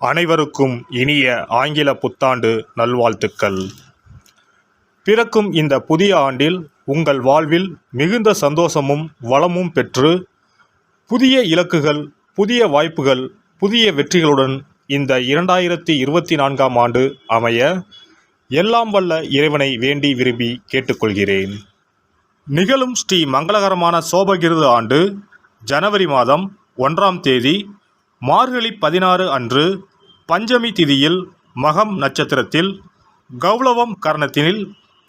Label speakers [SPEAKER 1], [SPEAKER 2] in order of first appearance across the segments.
[SPEAKER 1] அனைவருக்கும் இனிய ஆங்கில புத்தாண்டு நல்வாழ்த்துக்கள். பிறக்கும் இந்த புதிய ஆண்டில் உங்கள் வாழ்வில் மிகுந்த சந்தோஷமும் வளமும் பெற்று புதிய இலக்குகள் புதிய வாய்ப்புகள் புதிய வெற்றிகளுடன் இந்த இரண்டாயிரத்தி இருபத்தி நான்காம் ஆண்டு அமைய எல்லாம் வல்ல இறைவனை வேண்டி விரும்பி கேட்டுக்கொள்கிறேன். நிகழும் ஸ்ரீ மங்களகரமான சோபகிருது ஆண்டு ஜனவரி மாதம் ஒன்றாம் தேதி மார்கழி பதினாறு அன்று பஞ்சமி திதியில் மகம் நட்சத்திரத்தில் கௌளவம் கரணத்தினில்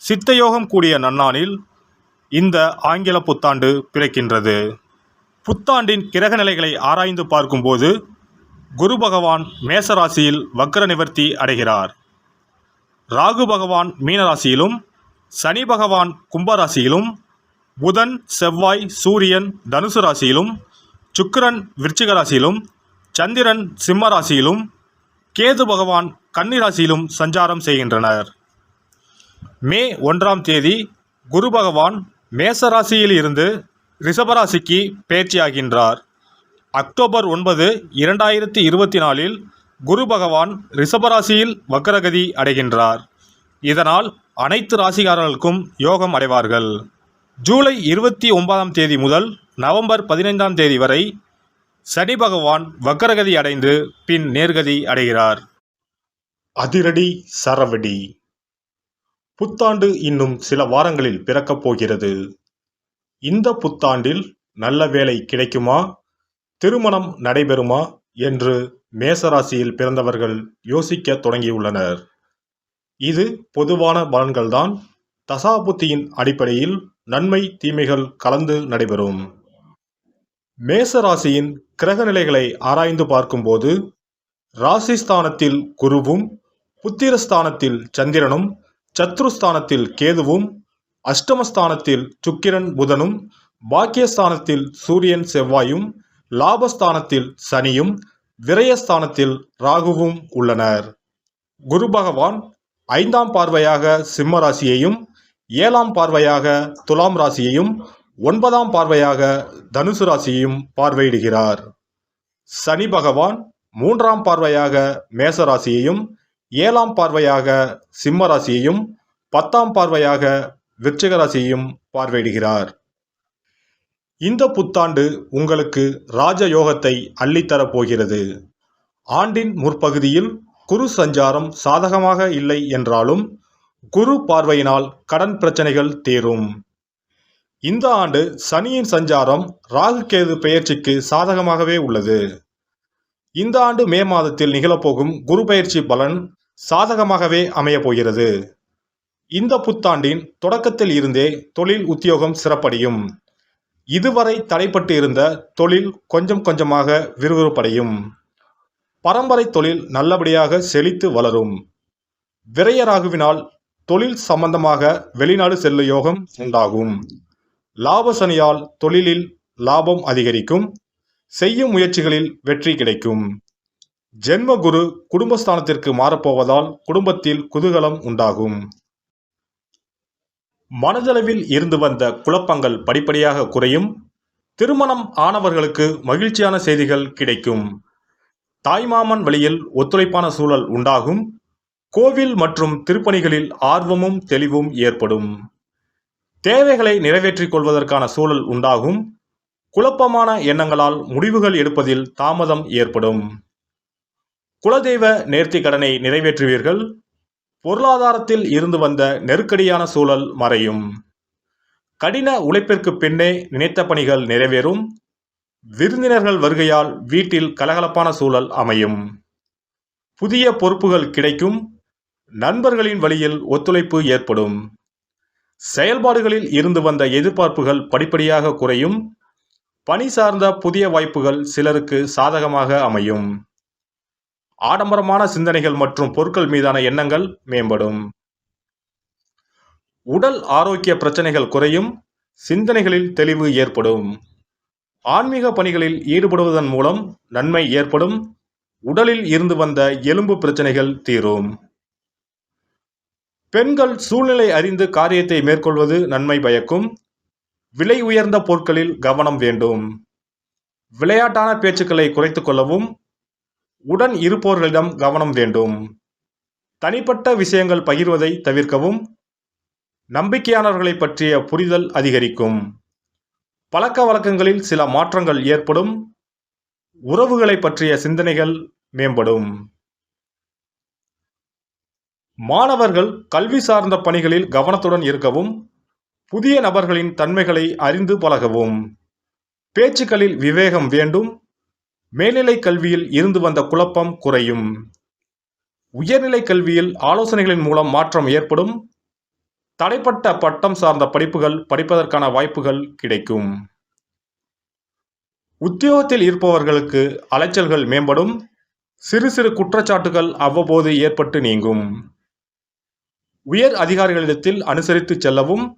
[SPEAKER 1] சித்தயோகம் கூடிய நன்னானில் இந்த ஆங்கில புத்தாண்டு பிறக்கின்றது. புத்தாண்டின் கிரக நிலைகளை ஆராய்ந்து பார்க்கும்போது குரு பகவான் மேசராசியில் வக்ர நிவர்த்தி அடைகிறார். ராகு பகவான் மீனராசியிலும் சனி பகவான் கும்பராசியிலும் புதன் செவ்வாய் சூரியன் தனுசு ராசியிலும் சுக்கிரன் விருச்சிக ராசியிலும் சந்திரன் சிம்ம ராசியிலும் கேது பகவான் கன்னிராசியிலும் சஞ்சாரம் செய்கின்றனர். மே ஒன்றாம் தேதி குரு பகவான் மேசராசியில் இருந்து ரிஷபராசிக்கு பேச்சியாகின்றார். அக்டோபர் ஒன்பது இரண்டாயிரத்தி இருபத்தி நாலில் குரு பகவான் ரிஷபராசியில் வக்கரகதி அடைகின்றார். இதனால் அனைத்து ராசிகாரர்களுக்கும் யோகம் அடைவார்கள். ஜூலை இருபத்தி ஒன்பதாம் தேதி முதல் நவம்பர் பதினைந்தாம் தேதி வரை சனி பகவான் வக்கரகதி அடைந்து பின் நேர்கதி அடைகிறார். அதிரடி சரவடி. புத்தாண்டு இன்னும் சில வாரங்களில் பிறக்கப் போகிறது. இந்த புத்தாண்டில் நல்ல வேலை கிடைக்குமா? திருமணம் நடைபெறுமா? என்று மேசராசியில் பிறந்தவர்கள் யோசிக்க தொடங்கியுள்ளனர். இது பொதுவான பலன்கள்தான். தசாபுத்தியின் அடிப்படையில் நன்மை தீமைகள் கலந்து நடைபெறும். மேச ராசியின் கிரக நிலைகளை ஆராய்ந்து பார்க்கும்போது ராசிஸ்தானத்தில் குருவும் புத்திரஸ்தானத்தில் சந்திரனும் சத்ருஸ்தானத்தில் கேதுவும் அஷ்டமஸ்தானத்தில் சுக்கிரன் புதனும் பாக்கியஸ்தானத்தில் சூரியன் செவ்வாயும் லாபஸ்தானத்தில் சனியும் விரயஸ்தானத்தில் ராகுவும் உள்ளனர். குரு பகவான் ஐந்தாம் பார்வையாக சிம்ம ராசியையும் ஏழாம் பார்வையாக துலாம் ராசியையும் ஒன்பதாம் பார்வையாக தனுசு ராசியையும் பார்வையிடுகிறார். சனி பகவான் மூன்றாம் பார்வையாக மேச ராசியையும் ஏழாம் பார்வையாக சிம்ம ராசியையும் பத்தாம் பார்வையாக விருச்சிக ராசியையும் பார்வையிடுகிறார். இந்த புத்தாண்டு உங்களுக்கு ராஜ யோகத்தை அள்ளித்தரப் போகிறது. ஆண்டின் முற்பகுதியில் குரு சஞ்சாரம் சாதகமாக இல்லை என்றாலும் குரு பார்வையினால் கடன் பிரச்சனைகள் தீரும். இந்த ஆண்டு சனியின் சஞ்சாரம் ராகு கேது பெயர்ச்சிக்கு சாதகமாகவே உள்ளது. இந்த ஆண்டு மே மாதத்தில் நிகழப்போகும் குரு பயிற்சி பலன் சாதகமாகவே அமையப் போகிறது. இந்த புத்தாண்டின் தொடக்கத்தில் இருந்தே தொழில் உத்தியோகம் சிறப்படையும். இதுவரை தடைப்பட்டு இருந்த தொழில் கொஞ்சம் கொஞ்சமாக விறுவிறுப்படையும். பரம்பரை தொழில் நல்லபடியாக செழித்து வளரும். விரயராகுவினால் தொழில் சம்பந்தமாக வெளிநாடு செல்ல யோகம் உண்டாகும். லாபசனியால் தொழிலில் லாபம் அதிகரிக்கும் செய்யும் முயற்சிகளில் வெற்றி கிடைக்கும். ஜென்ம குரு குடும்பஸ்தானத்திற்கு மாறப்போவதால் குடும்பத்தில் குதூகலம் உண்டாகும். மனதளவில் இருந்து வந்த குழப்பங்கள் படிப்படியாக குறையும். திருமணம் ஆனவர்களுக்கு மகிழ்ச்சியான செய்திகள் கிடைக்கும். தாய்மாமன் வழியில் ஒத்துழைப்பான சூழல் உண்டாகும். கோவில் மற்றும் திருப்பணிகளில் ஆர்வமும் தெளிவும் ஏற்படும். தேவைகளை நிறைவேற்றிக் கொள்வதற்கான சூழல் உண்டாகும். குழப்பமான எண்ணங்களால் முடிவுகள் எடுப்பதில் தாமதம் ஏற்படும். குலதெய்வ நேர்த்தி கடனை நிறைவேற்றுவீர்கள். பொருளாதாரத்தில் இருந்து வந்த நெருக்கடியான சூழல் மறையும். கடின உழைப்பிற்கு பின்னே நினைத்த பணிகள் நிறைவேறும். விருந்தினர்கள் வருகையால் வீட்டில் கலகலப்பான சூழல் அமையும். புதிய பொறுப்புகள் கிடைக்கும். நண்பர்களின் வழியில் ஒத்துழைப்பு ஏற்படும். செயல்பாடுகளில் இருந்து வந்த எதிர்பார்ப்புகள் படிப்படியாக குறையும். பணி சார்ந்த புதிய வாய்ப்புகள் சிலருக்கு சாதகமாக அமையும். ஆடம்பரமான சிந்தனைகள் மற்றும் பொருட்கள் மீதான எண்ணங்கள் மேம்படும். உடல் ஆரோக்கிய பிரச்சனைகள் குறையும். சிந்தனைகளில் தெளிவு ஏற்படும். ஆன்மீக பணிகளில் ஈடுபடுவதன் மூலம் நன்மை ஏற்படும். உடலில் இருந்து வந்த எலும்பு பிரச்சனைகள் தீரும். பெண்கள் சூழ்நிலை அறிந்து காரியத்தை மேற்கொள்வது நன்மை பயக்கும். விலை உயர்ந்த பொருட்களில் கவனம் வேண்டும். விளையாட்டான பேச்சுக்களை குறைத்துக் கொள்ளவும். உடன் இருப்பவர்களிடம் கவனம் வேண்டும். தனிப்பட்ட விஷயங்கள் பகிர்வதை தவிர்க்கவும். நம்பிக்கையானவர்களை பற்றிய புரிதல் அதிகரிக்கும். பழக்க வழக்கங்களில் சில மாற்றங்கள் ஏற்படும். உறவுகளை பற்றிய சிந்தனைகள் மேம்படும். மாணவர்கள் கல்வி சார்ந்த பணிகளில் கவனத்துடன் இருக்கவும் புதிய நபர்களின் தன்மைகளை அறிந்து பழகவும். பேச்சுக்களில் விவேகம் வேண்டும். மேல்நிலை கல்வியில் இருந்து வந்த குழப்பம் குறையும். உயர்நிலை கல்வியில் ஆலோசனைகளின் மூலம் மாற்றம் ஏற்படும். தடைப்பட்ட பட்டம் சார்ந்த படிப்புகள் படிப்பதற்கான வாய்ப்புகள் கிடைக்கும். உத்தியோகத்தில் இருப்பவர்களுக்கு அலைச்சல்கள் மேம்படும். சிறு சிறு குற்றச்சாட்டுகள் அவ்வப்போது ஏற்பட்டு நீங்கும். உயர் அதிகாரிகளிடத்தில் அனுசரித்து செல்லவும்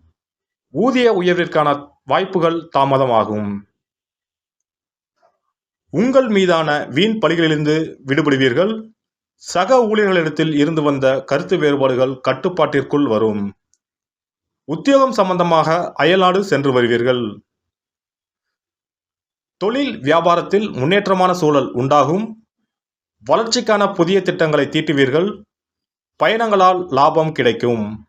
[SPEAKER 1] ஊதிய உயர்விற்கான வாய்ப்புகள் தாமதமாகும். உங்கள் மீதான வீண் பழிகளிலிருந்து விடுபடுவீர்கள். சக ஊழியர்களிடத்தில் இருந்து வந்த கருத்து வேறுபாடுகள் கட்டுப்பாட்டிற்குள் வரும். உத்தியோகம் சம்பந்தமாக அயல்நாடு சென்று வருவீர்கள். தொழில் வியாபாரத்தில் முன்னேற்றமான சூழல் உண்டாகும். வளர்ச்சிக்கான புதிய திட்டங்களை தீட்டுவீர்கள். பயணங்களால் லாபம் கிடைக்கும்.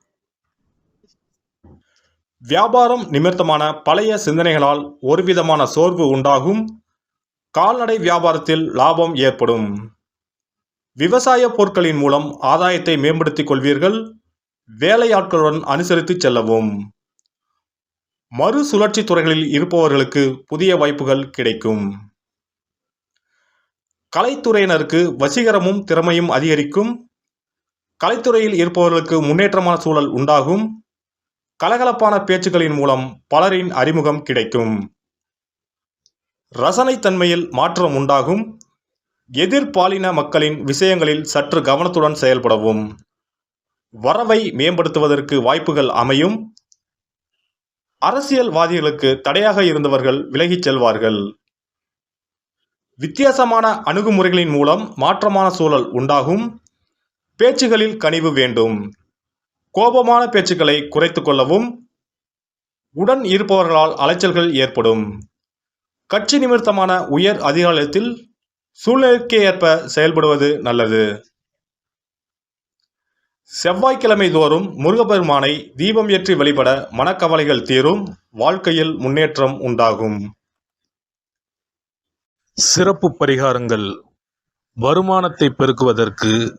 [SPEAKER 1] வியாபாரம் நிமித்தமான பழைய சிந்தனைகளால் ஒருவிதமான சோர்வு உண்டாகும். கால்நடை வியாபாரத்தில் லாபம் ஏற்படும். விவசாய பொருட்களின் மூலம் ஆதாயத்தை மேம்படுத்திக் கொள்வீர்கள். வேலையாட்களுடன் அனுசரித்து செல்லவும். மறுசுழற்சி துறைகளில் இருப்பவர்களுக்கு புதிய வாய்ப்புகள் கிடைக்கும். கலைத்துறையினருக்கு வசீகரமும் திறமையும் அதிகரிக்கும். கலைத்துறையில் இருப்பவர்களுக்கு முன்னேற்றமான சூழல் உண்டாகும். கலகலப்பான பேச்சுக்களின் மூலம் பலரின் அறிமுகம் கிடைக்கும். ரசனைத்தன்மையில் மாற்றம் உண்டாகும். எதிர்பாலின மக்களின் விஷயங்களில் சற்று கவனத்துடன் செயல்படவும். வரவை மேம்படுத்துவதற்கு வாய்ப்புகள் அமையும். அரசியல்வாதிகளுக்கு தடையாக இருந்தவர்கள் விலகிச் செல்வார்கள். வித்தியாசமான அணுகுமுறைகளின் மூலம் மாற்றமான சூழல் உண்டாகும். பேச்சுகளில் கனிவு வேண்டும். கோபமான பேச்சுக்களை குறைத்துக் கொள்ளவும் உடன் இருப்பவர்களால் அலைச்சல்கள் ஏற்படும். கட்சி நிமித்தமான உயர் அதிகாரத்தில் சூழ்நிலைக்கு ஏற்ப செயல்படுவது நல்லது. செவ்வாய்க்கிழமை தோறும் முருகப்பெருமானை தீபம் ஏற்றி வழிபட மனக்கவலைகள் தீரும் வாழ்க்கையில் முன்னேற்றம் உண்டாகும்.
[SPEAKER 2] சிறப்பு பரிகாரங்கள். வருமானத்தை பெருக்குவதற்கு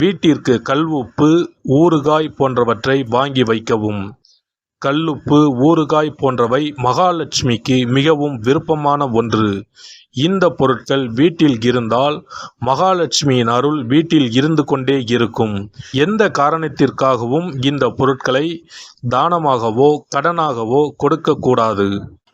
[SPEAKER 2] வீட்டிற்கு கல்உப்பு ஊறுகாய் போன்றவற்றை வாங்கி வைக்கவும். கல்லுப்பு ஊறுகாய் போன்றவை மகாலட்சுமிக்கு மிகவும் விருப்பமான ஒன்று. இந்த பொருட்கள் வீட்டில் இருந்தால் மகாலட்சுமியின் அருள் வீட்டில் இருந்து கொண்டே இருக்கும். எந்த காரணத்திற்காகவும் இந்த பொருட்களை தானமாகவோ கடனாகவோ கொடுக்கக்கூடாது.